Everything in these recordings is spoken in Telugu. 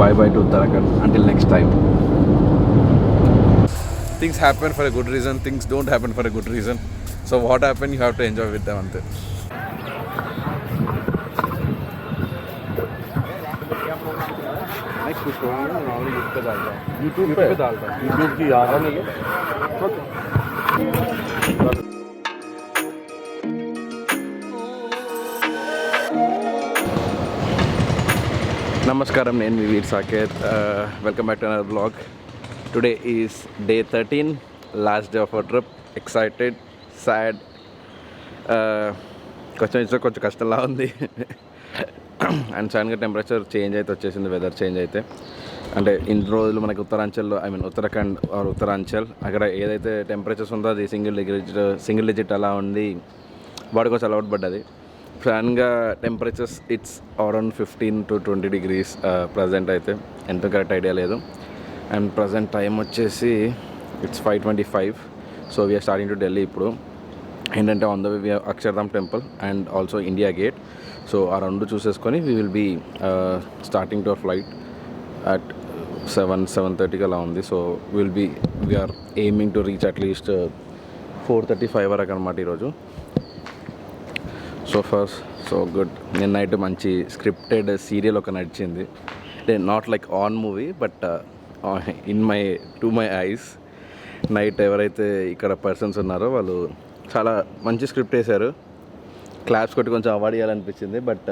bye bye to Uttarakhand. Until next time. Things happen for a good reason, things don't happen for a good reason. So, what happened, you have to enjoy with them. Ante. YouTube पे डालता यूट्यूब की आ रहा नहीं है నమస్కారం నేను మీ Veer Saketh. Welcome back to another blog today is day thirteen last day of our trip excited sad కొంచెం ఇచ్చే కొంచెం కష్టంలా ఉంది. అండ్ సడన్గా టెంపరేచర్ చేంజ్ అయితే వచ్చేసింది వెదర్ చేంజ్ అయితే. అంటే ఇన్ని రోజులు మనకి ఉత్తరాంచల్లో I mean Uttarakhand or Uttaranchal అక్కడ ఏదైతే టెంపరేచర్స్ ఉందో అది సింగిల్ డిగ్రీ సింగిల్ డిజిట్ అలా ఉంది. వాడికి వచ్చి అలవాటు పడ్డది. ఫ్యాన్గా temperatures it's around fifteen to twenty degrees present అయితే. ఎంత కరెక్ట్ ఐడియా లేదు. అండ్ ప్రజెంట్ టైం వచ్చేసి it's five twenty five so we're starting to Delhi ఇప్పుడు. ఏంటంటే on the way Akshardham temple and also India gate so ఆ రెండు చూసేసుకొని we will be starting to flight at seven seven థర్టీకి అలా ఉంది. So will be we're aiming to reach at least four thirty five వరకు అనమాట ఈరోజు. సో ఫార్ సో గుడ్ నిన్న నైట్ మంచి స్క్రిప్టెడ్ సీరియల్ ఒక నడిచింది. అంటే not like an movie but in my to my eyes night ఎవరైతే ఇక్కడ పర్సన్స్ ఉన్నారో వాళ్ళు చాలా మంచి స్క్రిప్ట్ వేశారు. క్లాప్స్ కొట్టి కొంచెం అవార్డ్ ఇవ్వాలనిపించింది బట్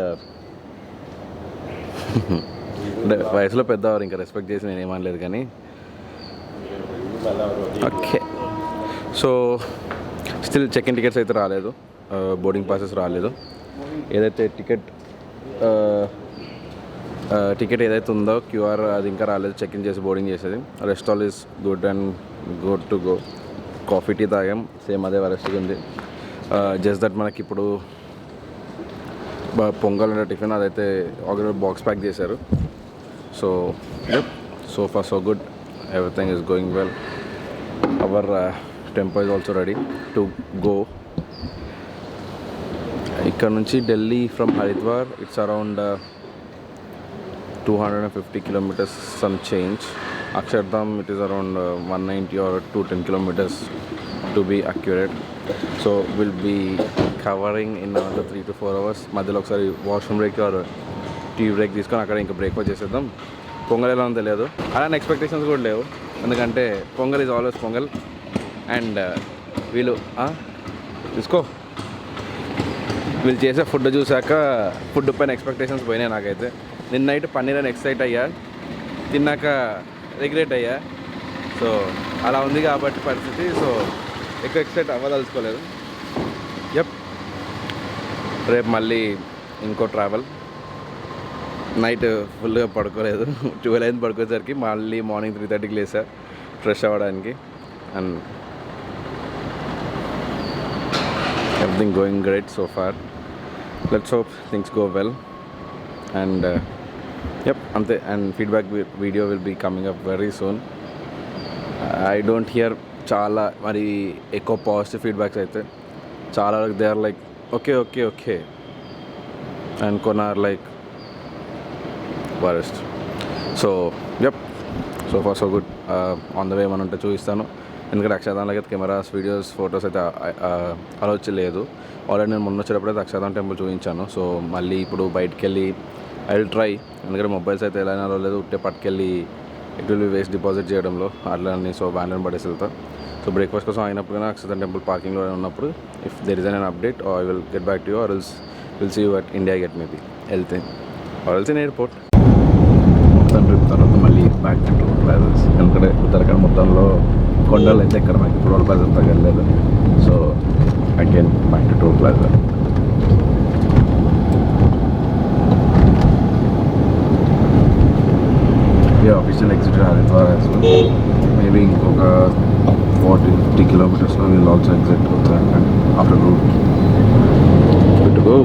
అంటే వయసులో పెద్దవారు ఇంకా రెస్పెక్ట్ చేసి నేను ఏమనలేదు కానీ. Okay so still check in tickets అయితే రాలేదు. బోర్డింగ్ పాసెస్ రాలేదు. ఏదైతే టికెట్ టికెట్ ఏదైతే ఉందో క్యూఆర్ అది ఇంకా రాలేదు చెక్ ఇన్ చేసి బోర్డింగ్ చేసేది. Rest all is good and good to go coffee tea తాగాం same అదే వరస్ట్గా ఉంది. జస్ట్ దట్ మనకి ఇప్పుడు పొంగల్ ఉండే టిఫిన్ అదైతే ఆల్రెడీ బాక్స్ ప్యాక్ చేశారు. So so far so good everything is going well our tempo is also ready to go ఇక్కడ నుంచి Delhi from Haridwar it's around two hundred and fifty kilometres some change Akshardham it is around one ninety or two ten kilometres to be accurate so will be covering in another three to four hours మధ్యలో ఒకసారి washroom break or tea break తీసుకొని అక్కడ ఇంకా బ్రేక్ఫాస్ట్ చేసేద్దాం. పొంగల్ ఎలా ఉందో తెలియదు. అలానే ఎక్స్పెక్టేషన్స్ కూడా లేవు. ఎందుకంటే Pongal is always Pongal. And uh, వీళ్ళు తీసుకో. వీళ్ళు చేసే ఫుడ్ చూసాక ఫుడ్ పైన ఎక్స్పెక్టేషన్స్ పోయినాయి నాకైతే. నిన్న నైట్ పన్నీర్ అని ఎక్సైట్ అయ్యా. తిన్నాక రిగ్రెట్ అయ్యా. సో అలా ఉంది కాబట్టి పరిస్థితి. సో ఎక్కువ ఎక్సైట్ అవ్వదలుచుకోలేదు. ఎప్ రేపు మళ్ళీ ఇంకో ట్రావెల్. నైట్ ఫుల్గా పడుకోలేదు. ట్వెల్వ్ అయింది పడుకోసరికి మళ్ళీ మార్నింగ్ త్రీ థర్టీకి లేసా. ఫ్రెష్ అవ్వడానికి. And everything going great so far let's hope things go well and ఎప్ అంతే and feedback video will be coming up very soon I don't hear చాలా మరి ఎక్కువ పాజిటివ్ ఫీడ్బ్యాక్స్ అయితే చాలా they are like okay okay okay and కొన్ని ఆర్ లైక్ వరెస్ట్ సో ఎప్ so far so good on the way మనం ఉంటే చూపిస్తాను ఎందుకంటే అక్షరధాంలో అయితే కెమెరాస్ వీడియోస్ ఫొటోస్ అయితే అలా లేదు ఆల్రెడీ నేను మొన్న వచ్చేటప్పుడు అయితే అక్షరధాం టెంపుల్ చూపించాను. సో మళ్ళీ ఇప్పుడు బయటికి వెళ్ళి ఐ విల్ ట్రై ఎందుకంటే మొబైల్స్ అయితే ఎలా అయినా లేదు ఉట్టే పట్టుకెళ్ళి it will be waste deposit చేయడంలో. అట్లనే సో వ్యాన్లో పడేసి వెళ్తా. సో బ్రేక్ఫాస్ట్ కోసం అయినప్పుడు కానీ అక్షరధాం టెంపుల్ పార్కింగ్లో ఉన్నప్పుడు if there is an update I will get back to you or wills will see you at India gate maybe వెళ్తే. ఆర్ ఎల్స్ ఇన్ ఎయిర్పోర్ట్ మొత్తం ట్రిప్ తర్వాత మళ్ళీ బ్యాక్ టు ట్రావెల్స్ ఎందుకంటే ఉత్తరాఖండ్ మొత్తంలో కొండలు అయితే ఇక్కడ మనకి టోల్ ప్లాజా అంతా వెళ్ళలేదు so again back to tour plaza official exit Haridwar maybe ఇంకొక ఫార్టీ ఫిఫ్టీ కిలోమీటర్స్లో వీళ్ళు also exit Uttarakhand after route to go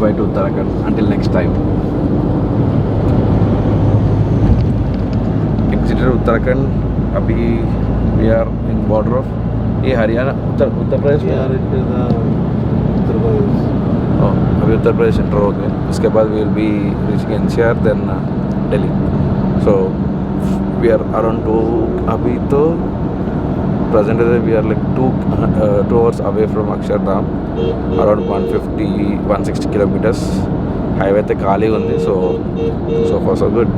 bye to Uttarakhand. Until next time. Exited Uttarakhand. अभी we are in border of ये हरियाणा उत्तर उत्तर प्रदेश में उत्तर प्रदेश Oh, अभी उत्तर प्रदेश एंटर हो गए उसके बाद we will be reaching N C R then Delhi so we are around two अभी तो ప్రజెంట్ అయితే we're like two two hours away from Akshardham around one fifty one sixty kilometres highway అయితే ఖాళీ ఉంది so so far so good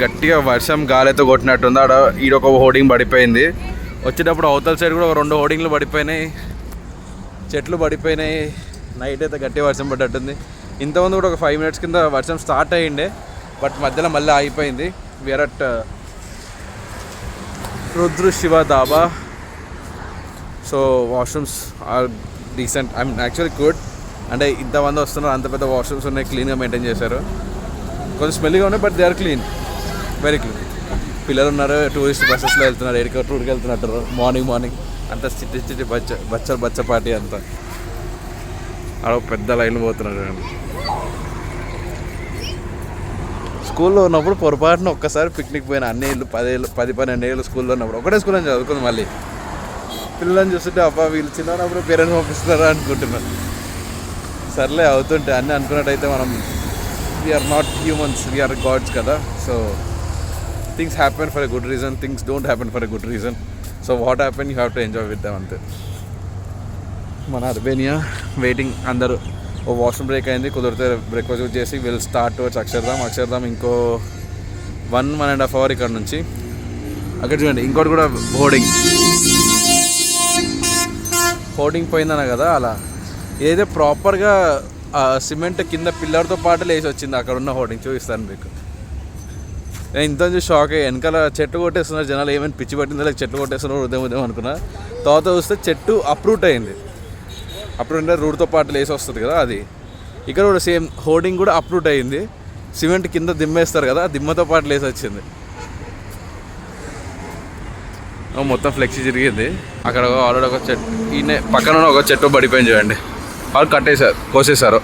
గట్టిగా వర్షం గాలితో కొట్టినట్టుంది. ఆడ ఈడొక హోర్డింగ్ పడిపోయింది. వచ్చేటప్పుడు అవతల సైడ్ కూడా ఒక రెండు హోర్డింగ్లు పడిపోయినాయి. చెట్లు పడిపోయినాయి. నైట్ అయితే గట్టి వర్షం పడ్డట్టుంది. ఇంతమంది కూడా ఒక ఫైవ్ మినిట్స్ కింద వర్షం స్టార్ట్ అయ్యిండే బట్ మధ్యలో మళ్ళీ ఆగిపోయింది. We're at Rudra Shiva dhaba so washrooms are decent I mean actually good అంటే ఇంతమంది వస్తున్నారు అంత పెద్ద వాష్రూమ్స్ ఉన్నాయి క్లీన్గా మెయింటైన్ చేశారు. కొంచెం స్మెల్గా ఉన్నాయి but they are clean very clean పిల్లలు ఉన్నారు టూరిస్ట్ బస్సెస్లో వెళ్తున్నారు ఎడికో టూర్కి వెళ్తున్నట్టు మార్నింగ్ మార్నింగ్ అంత చిట్టి చిట్టి బచ్చ బచ్చ బచ్చ పార్టీ అంతా. ఆడ ఒక పెద్ద లైన్ పోతున్నారు స్కూల్లో ఉన్నప్పుడు పొరపాటున ఒక్కసారి పిక్నిక్ పోయిన అన్ని ఏళ్ళు పదేళ్ళు పది పన్నెండు ఏళ్ళు స్కూల్లో ఉన్నప్పుడు ఒకటే స్కూల్ అని చదువుకుంది మళ్ళీ. పిల్లలను చూస్తుంటే అబ్బా వీళ్ళు చిన్నప్పుడు పేరెంట్స్ పంపిస్తున్నారా? అనుకుంటున్నారు సర్లే అవుతుంటే అన్నీ అనుకున్నట్టయితే మనం we're not humans we're gods కదా. So things happen for a good reason things don't happen for a good reason so what happen you have to enjoy with them అంతే. మన అర్బేనియా వెయిటింగ్ అందరూ. ఓ వాష్రూమ్ బ్రేక్ అయింది కుదిరితే బ్రేక్ఫాస్ట్ చేసి will start towards Akshardham Akshardham ఇంకో one one and half hour ఇక్కడ నుంచి. అక్కడ చూడండి ఇంకోటి కూడా బోర్డింగ్ హోర్డింగ్ పోయిందన్న కదా అలా. ఏదైతే ప్రాపర్గా సిమెంట్ కింద పిల్లర్తో పాటు లేచి వచ్చింది అక్కడ ఉన్న హోర్డింగ్ చూపిస్తాను మీకు. నేను ఇంత చూసి షాక్ అయ్యి. వెనకాల చెట్టు కొట్టేస్తున్నారు జనాలు. ఏమైనా పిచ్చి పట్టిందో? లేక చెట్టు కొట్టేస్తున్నారు? ఉదయం ఉదయం అనుకున్నా. తర్వాత చూస్తే చెట్టు అప్రూట్ అయింది. అప్రూట్ అంటే రూట్తో పాటు లేసి వస్తుంది కదా అది. ఇక్కడ కూడా సేమ్ హోర్డింగ్ కూడా అప్రూట్ అయింది. సిమెంట్ కింద దిమ్మేస్తారు కదా దిమ్మతో పాటు లేసి వచ్చింది. మొత్తం ఫ్లెక్సీ జరిగింది. అక్కడ ఆల్రెడీ ఒక చెట్టు ఈయన పక్కన ఒక చెట్టు పడిపోయింది చూడండి. వాళ్ళు కట్టేశారు కోసేశారు.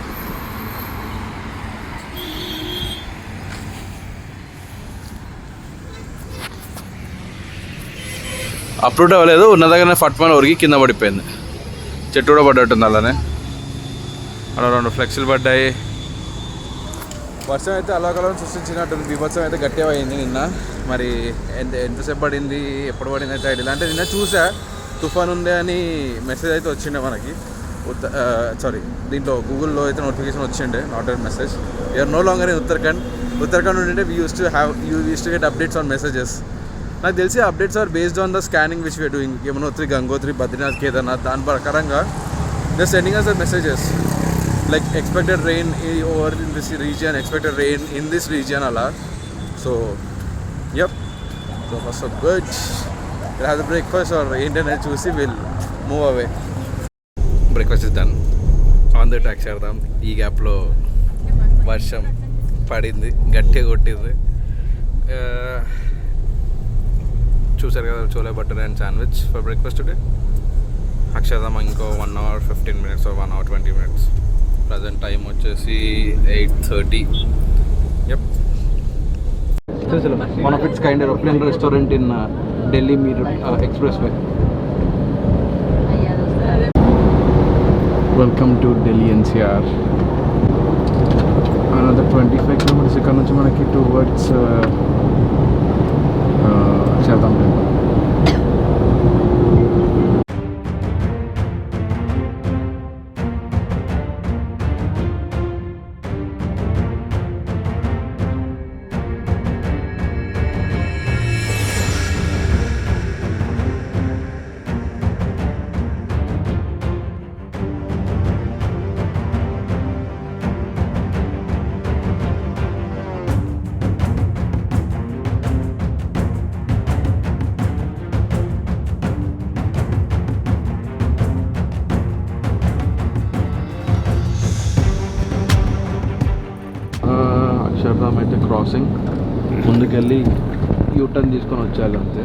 అప్రూట్ అవ్వలేదు. ఉన్న దగ్గరనే ఫట్మన్ ఉరిగి కింద పడిపోయింది. చెట్టు కూడా పడ్డట్టుంది అలానే. అలా రెండు ఫ్లెక్సీలు పడ్డాయి. వర్షం అయితే అలాగలం సృష్టించినట్టుంది. బీభత్సం అయితే గట్టిగా అయింది నిన్న. మరి ఎంత ఎంతసేపు పడింది ఎప్పుడు పడింది అయితే ఐడియా అంటే నిన్న చూసా తుఫాన్ ఉంది అని మెసేజ్ అయితే వచ్చిండే మనకి. సారీ దీంట్లో గూగుల్లో అయితే నోటిఫికేషన్ వచ్చిండే not a message you are no longer in Uttarakhand Uttarakhand ఉంటే we use to have you use to get updates on messages నాకు తెలిసి updates are based on the scanning which we doing Yamunotri Gangotri Badrinath Kedarnath దాని ప్రకారంగా the sending as the messages like expected rain over in this region expected rain in this region అలా. సో యప్ గుడ్ రాదు బ్రేక్ఫాస్ట్ ఆర్ ఏంటనేది చూసి will move away breakfast is on the track చేద్దాం ఈ గ్యాప్లో వర్షం పడింది. గట్టిగా కొట్టింది. చూసారు కదా chole butter and sandwich for breakfast today Akshardham ఇంకో one hour fifteen minutes one hour twenty minutes present time వచ్చేసి ఎయిట్ థర్టీ ఎప్ one of it's kind aeroplane restaurant in Delhi మీరు express way welcome to Delhi NCR another twenty five kilometres ఇక్కడ నుంచి మనకి టూ వర్డ్స్ చేద్దాం అక్షర్ధామ్ అయితే క్రాసింగ్ ముందుకెళ్ళి యూటర్న్ తీసుకొని వచ్చేయాలి అంతే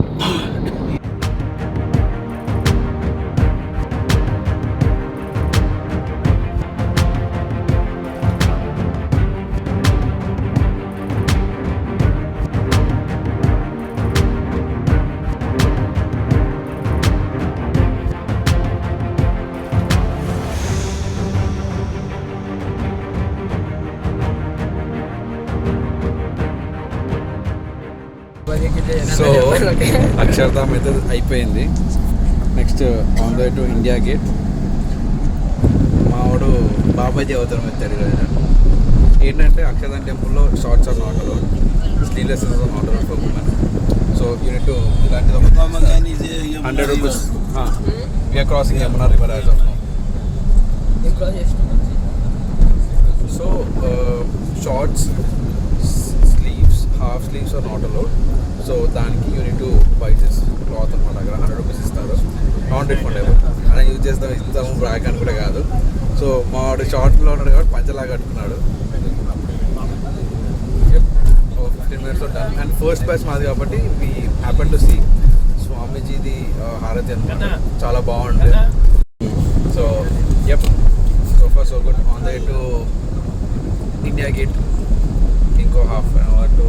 అక్షర్ధామ్ అయితే అయిపోయింది. Next on the way to India Gate మావాడు బాబాజీ అవతారం ఎత్తాడు కదా ఏంటంటే అక్షర్ధామ్ టెంపుల్లో shorts are not allowed sleeveless are not allowed for women so unit ఇలాంటిది hundred rupees we're crossing Yamuna river as of so shorts sleeves half sleeves are not allowed so దానికి యూనిట్ బైసెస్ క్లాత్ అనమాట అక్కడ హండ్రెడ్ రూపీస్ ఇస్తారు. నాన్ రిఫండబుల్ అలా యూజ్ చేస్తాం. ఇస్తాము బ్రాక్ అని కూడా కాదు. సో మా వాడు షార్ట్లో ఉన్నాడు కాబట్టి పంచలాగా కట్టుకున్నాడు. Fifteen minutes done and first batch మాది కాబట్టి వీ హ్యాపన్ టు సీ స్వామీజీది హారతి అనమాట చాలా బాగుంది. So yup so for so good on the to India Gate ఇంకో half an hour to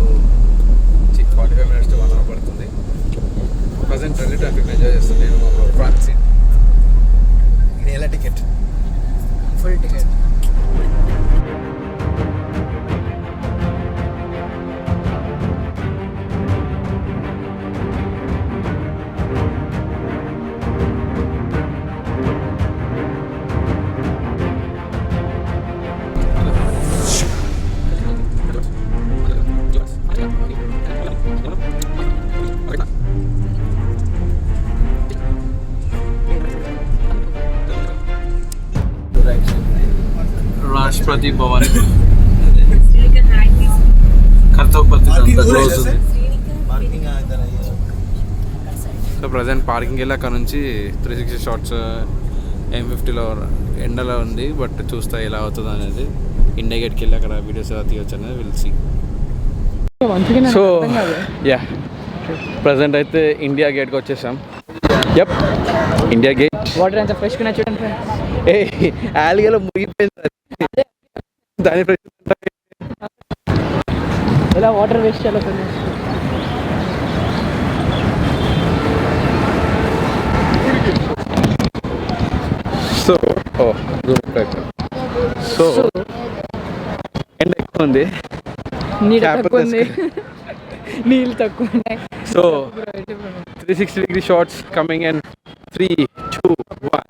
forty five minutes one hour పడుతుంది. ప్రజెంట్ ఢిల్లీ ట్రాఫిక్ ఎంజాయ్ చేస్తాను. నేను ఫ్రంట్ ఇది ఎలా టికెట్ ఫుల్ టికెట్ భవన్ కర్తవ్యపతి క్లోజ్ ఉంది సో ప్రజెంట్ పార్కింగ్ వెళ్ళి అక్కడ నుంచి త్రీ సిక్స్టీ షార్ట్స్ ఎం ఫిఫ్టీలో ఎండలో ఉంది బట్ చూస్తా ఎలా అవుతుందో అనేది ఇండియా గేట్కి వెళ్ళి అక్కడ వీడియోస్ ఎలా తీయొచ్చు అనేది విల్సి సో యా ప్రజెంట్ అయితే ఇండియా గేట్కి వచ్చేసాం. యప్ ఇండియా గేట్ వాటర్ ఎంత ఫ్రెష్గా చూడండి ఏ ఆలిగలో ముగిపోయింది. దాని ఎలా వాటర్ వేస్ట్ చేయాలో సో ఓ సో ఎండ ఎక్కువ ఉంది. నీళ్ళు తక్కువ ఉంది నీళ్ళు తక్కువ ఉన్నాయి. So three sixty degree shorts coming and three two one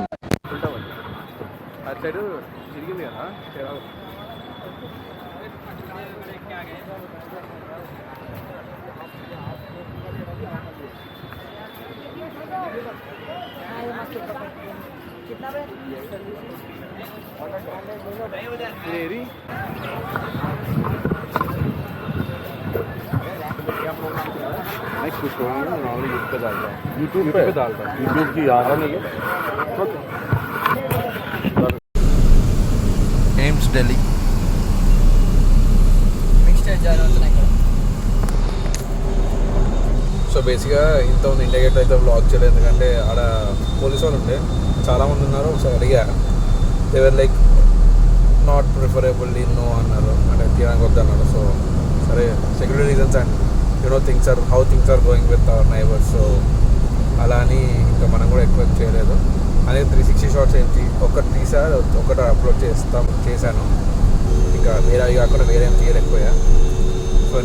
అటు సైడ్ తిరిగింది కదా कुछ नॉर्मली यूट्यूब पे डालता है। यूट्यूब पे? याद डालता हूँ। यूट्यूब की आ नहीं है? బేసిక్గా ఇంత ఉంది ఇండియా గేట్ అయితే బ్లాక్ చేయలేదు. ఎందుకంటే ఆడ పోలీస్ వాళ్ళు ఉంటే చాలామంది ఉన్నారు. ఒకసారి అడిగా. They were like not preferable no అన్నారు. అంటే తీయడానికి వద్దు అన్నారు సో సరే security reasons and you know things are how things are going with our neighbours so అలా అని ఇంకా మనం కూడా ఎక్కువ చేయలేదు. అదే త్రీ సిక్స్టీ షార్ట్స్ ఏంటి? ఒకటి తీసా ఒకటి అప్లోడ్ చేస్తాం చేశాను. ఇంకా వేరే అవి కాకుండా వేరే ఏం తీయలేకపోయా.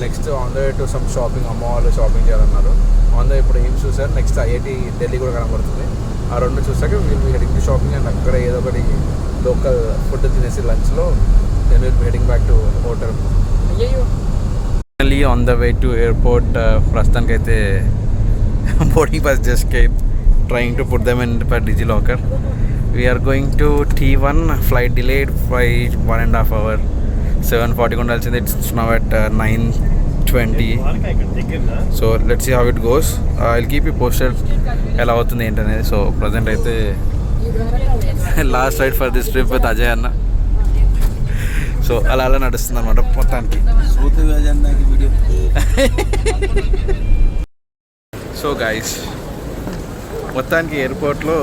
Next on the way to some shopping అమ్మ వాళ్ళు షాపింగ్ చేయాలన్నారు. ఆన్ ద ఇప్పుడు ఏం చూసారు నెక్స్ట్ ఐఐటి ఢిల్లీ కూడా కనబడుతుంది. ఆ రెండు చూసాక వీళ్ళు హెడింగ్ టు షాపింగ్ అండ్ అక్కడ ఏదో ఒకటి లోకల్ ఫుడ్ తినేసి లంచ్లో then will heading back to hotel అయ్యో finally on the way to airport ప్రస్తుతానికైతే boarding pass just trying to put them in for DigiLocker we're going to T one flight delayed by one and half hour seven ఫార్టీకి ఉండాల్సింది it's now at nine twenty so let's how it goes I'll keep you posted ఎలా అవుతుంది ఏంటనేది. సో ప్రజెంట్ అయితే last ride for this trip with Ajay అన్న. సో అలా అలా నడుస్తుంది అనమాట మొత్తానికి. సో గాయస్ మొత్తానికి ఎయిర్పోర్ట్లో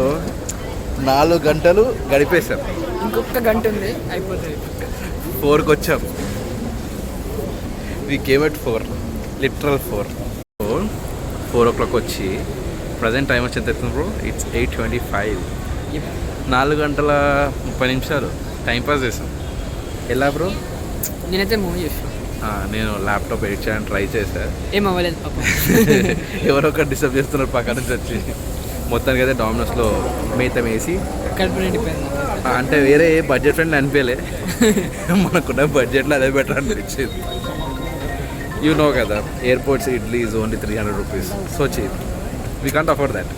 నాలుగు గంటలు గడిపేశారు ఇంకొక గంట ఉంది అయిపోతుంది. ఫోర్కి వచ్చాం. We came at four? Literal four. Four. Four o'clock వచ్చి ప్రజెంట్ టైం వచ్చి ఎంత అవుతుంది bro? It's eight twenty five. నాలుగు గంటల ముప్పై నిమిషాలు టైం పాస్ చేసాం. ఎలా బ్రో? నేనైతే మూవీ చేస్తాను ఆ, నేను ల్యాప్టాప్ ఎడిట్ చేయడానికి ట్రై చేశా. ఏం అవ్వలేదు ఎవరో ఒకరు డిస్టర్బ్ చేస్తున్నారు పక్క నుంచి వచ్చి. మొత్తానికి అయితే డామినోస్లో మేతం వేసి అంటే వేరే బడ్జెట్ ఫ్రెండ్లీ అనిపించలే. మనకున్న బడ్జెట్లో అదే బెటర్ అనిపించింది. యూ నో కదా airports idli is only three hundred rupees so cheap we can't afford that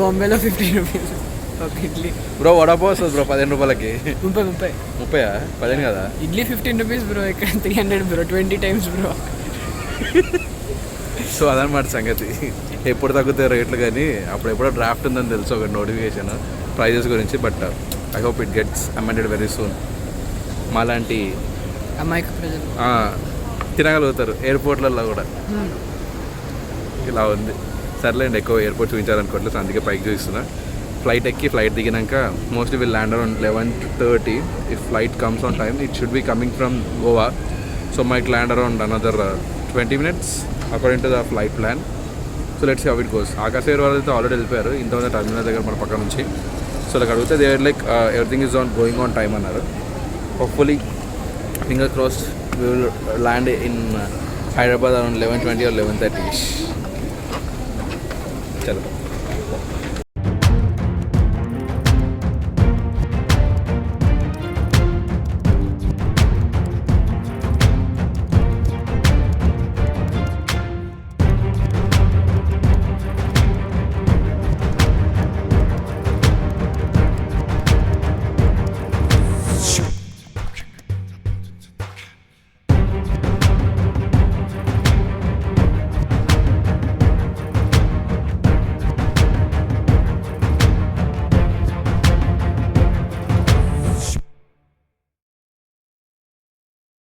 బాంబేలో ఫిఫ్టీన్ రూపీస్ ఇడ్లీ. బ్రో వడపో వస్తుంది బ్రో పదిహేను రూపాయలకి. ముప్పై ముప్పై. ముప్పై పదిహేను కదా? ఇడ్లీ ఫిఫ్టీన్ రూపీస్ బ్రో ఇక్కడ three hundred bro twenty times bro so అదనమాట సంగతి. ఎప్పుడు తగ్గుతాయి రేట్లు కానీ అప్పుడు ఎప్పుడో డ్రాఫ్ట్ ఉందని తెలుసు ఒక నోటిఫికేషన్ ప్రైజెస్ గురించి but I hope it gets amended very soon మాలాంటి తినగలుగుతారు ఎయిర్పోర్ట్లలో కూడా. ఇలా ఉంది. సర్లేండి ఎక్కువ ఎయిర్పోర్ట్ చూపించాలనుకోవట్లేదు అందుకే పైకి చూపిస్తున్నా. ఫ్లైట్ ఎక్కి flight దిగినాక mostly will land around eleven thirty if flight comes on time it should be coming from Goa so might land around another twenty minutes according to the flight plan so let's how it goes Akasa Air వాళ్ళు అయితే ఆల్రెడీ వెళ్ళిపోయారు. ఇంతమంది టర్మినల్ దగ్గర మన పక్క నుంచి. సో లైక్ అడిగితే they like everything is on going on time అన్నారు. Hopefully finger cross will land in Hyderabad around eleven twenty or eleven thirty